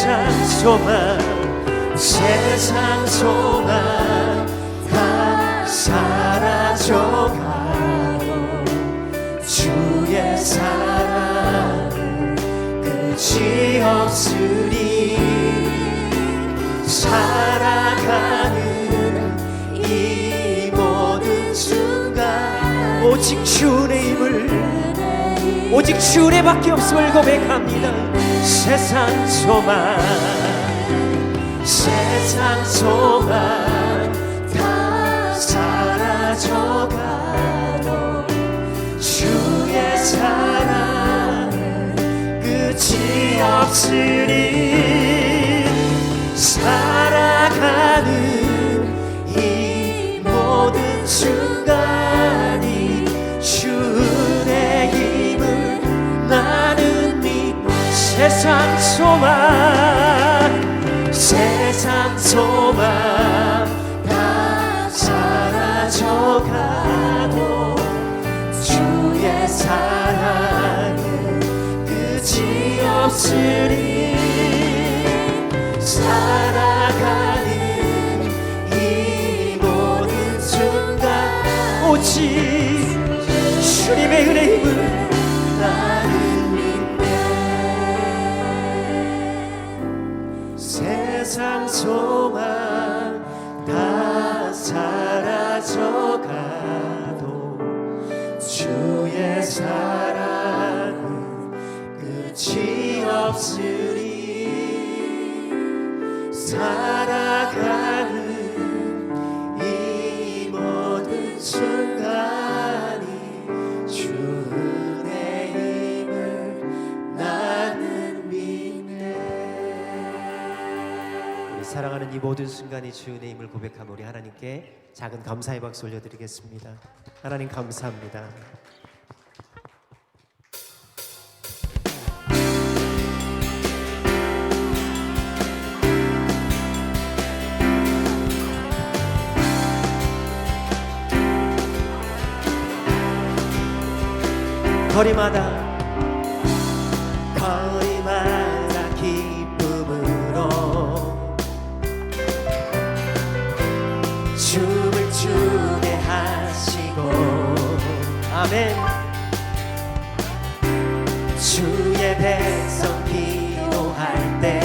세상 소망 세상 소망 끝이 없으니 살아가는 이 모든 순간 오직 주의 힘을 오직 주의 밖에 없음을 고백합니다. 세상 소망 세상 소망 다 사라져가도 주의 끝이 없으니 살아가는 이 모든 순간 없으니 살아가는 이 모든 순간 오직 주님의 은혜 힘을 나는 믿네. 세상 소망 다 사라져가도 주의 사랑은 끝이 사랑하는 이 모든 순간이 주의 힘을 고백하며 우리 하나님께 작은 감사의 박수 올려드리겠습니다. 하나님 감사합니다 거리마다 거리마다 기쁨으로 춤을 추게 하시고 아멘. 주의 백성 기도할 때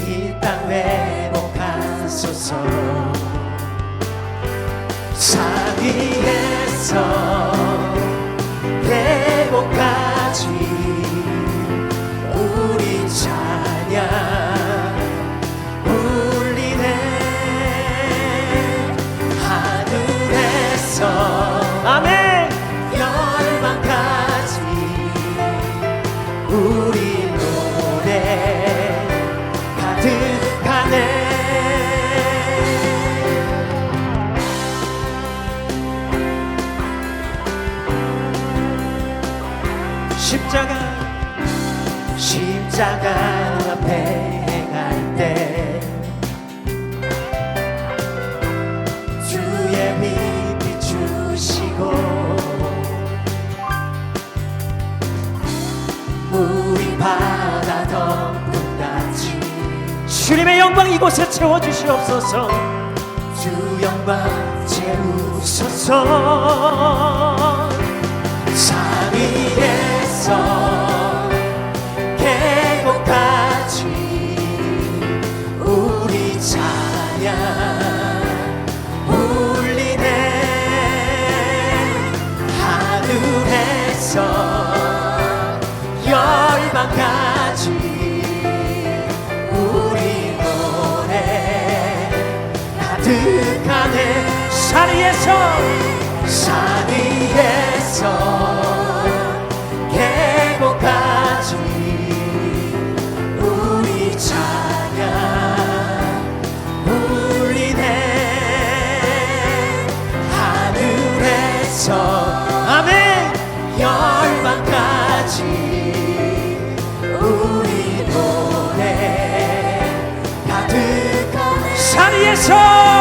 이 땅 회복하소서 자비에서 십자가 십자가 앞에 행할 때 주의 빛 비추시고 우리 바다 덮음같이 주님의 영광 이곳에 채워주시옵소서. 주 영광 채우소서. 산 위에서 계곡까지 우리 찬양 울리네. 하늘에서 열방까지 우리 노래 가득하네. 산 위에서 산 위에서 산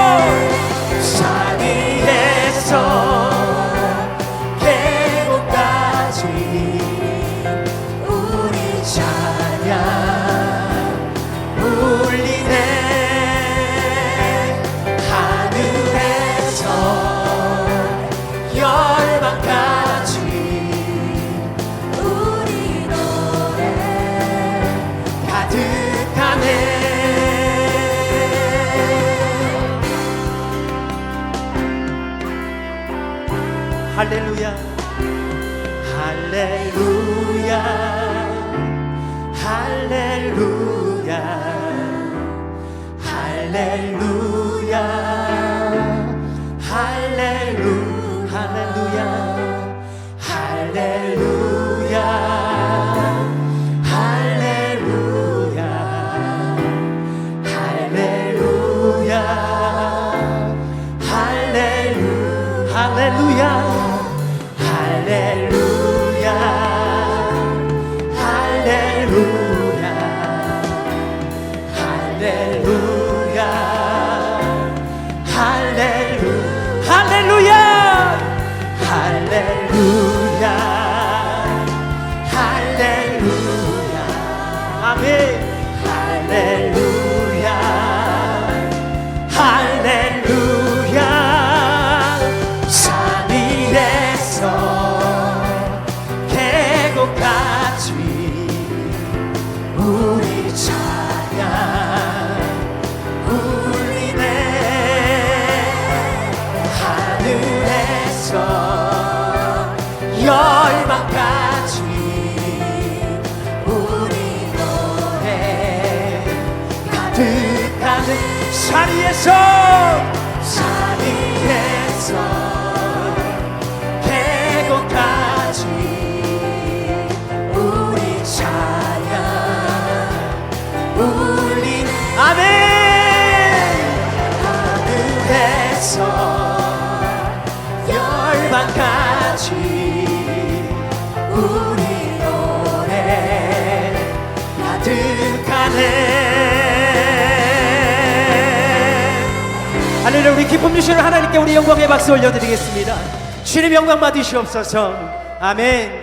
할 산 위에서. 계곡까지 우리 찬양 울린 아멘. 하늘에서 열방까지 우리 할렐루야 우리 기쁨 주시는 하나님께 우리 영광의 박수 올려드리겠습니다. 주님 영광 받으시옵소서. 아멘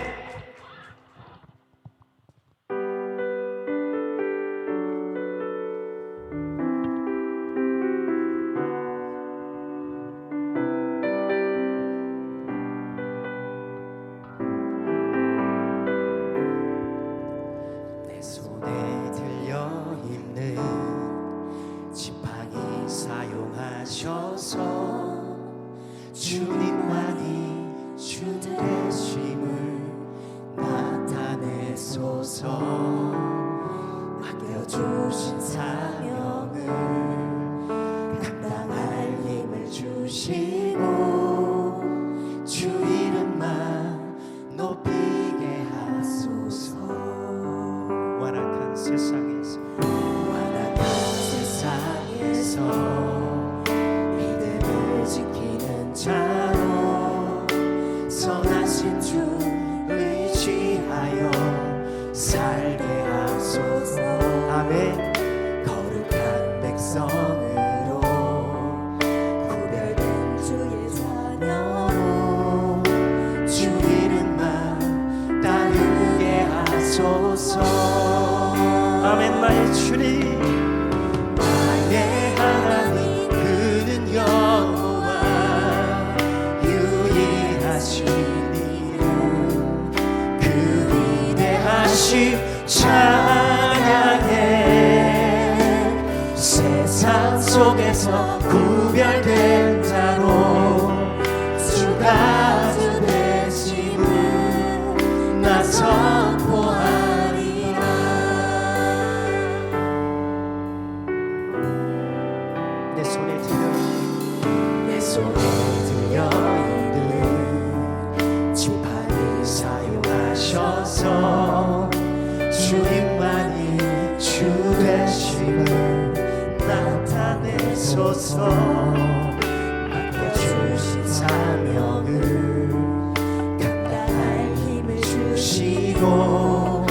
주시고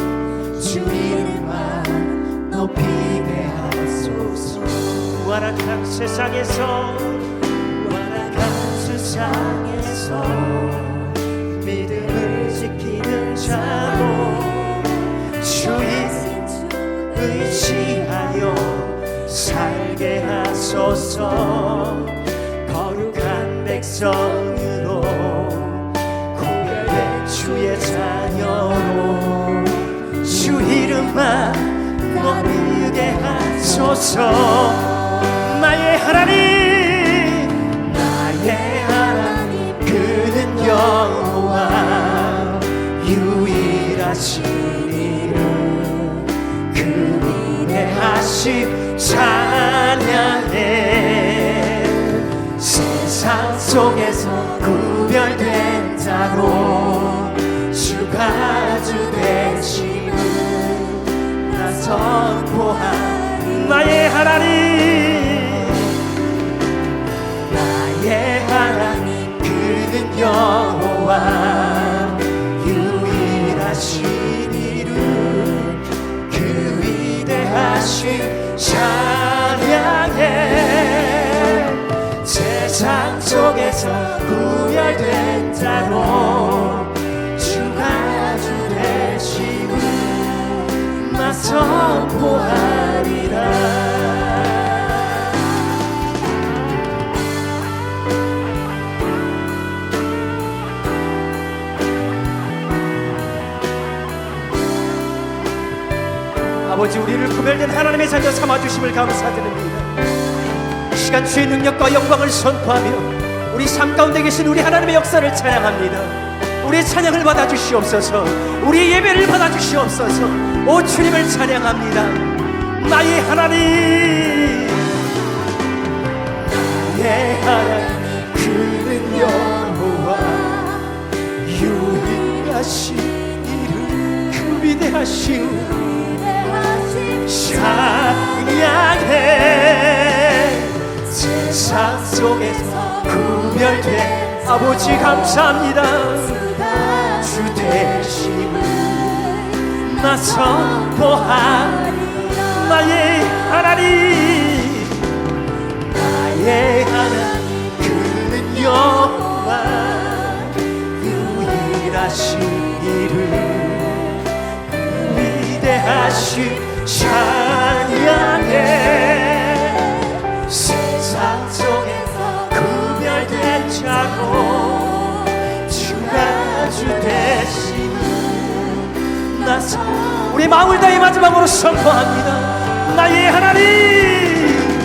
주 이름만 높이게 하소서. 완악한 세상에서 완악한 세상에서 믿음을 지키는 자로 주의 의지하여 살게 하소서. 거룩한 백성 하소서. 나의 하나님 나의 하나님 그는 여호와 유일하신 이름. 그 위대하심 찬양해 세상 속에서 구별된 자로 주가 주 되심을 나 선포한 나의 하나님. 나의 하나님 그는 여호와. 유일하신 이름 그 위대하신 찬양해 세상 속에서 구별된 자로 주가 주 되심을 나 선포 아버지 우리를 구별된 하나님의 자녀 삼아 주심을 감사드립니다. 이 시간 주의 능력과 영광을 선포하며 우리 삶 가운데 계신 우리 하나님의 역사를 찬양합니다. 우리의 찬양을 받아 주시옵소서. 우리의 예배를 받아 주시옵소서. 오 주님을 찬양합니다. 나의 하나님, 나의 하나님, 그는 여호와 유일하신 이름 그 위대하신 찬양해. 세상 속에서 구별된 아버지 감사합니다. 주 되심을 나 선포한 나의 하나님. 나의 하나님 그는 여호와 유일하신 이름 위대하신 되심을 나 선- 우리 마음을 다해 마지막으로 선포합니다. 나의 하나님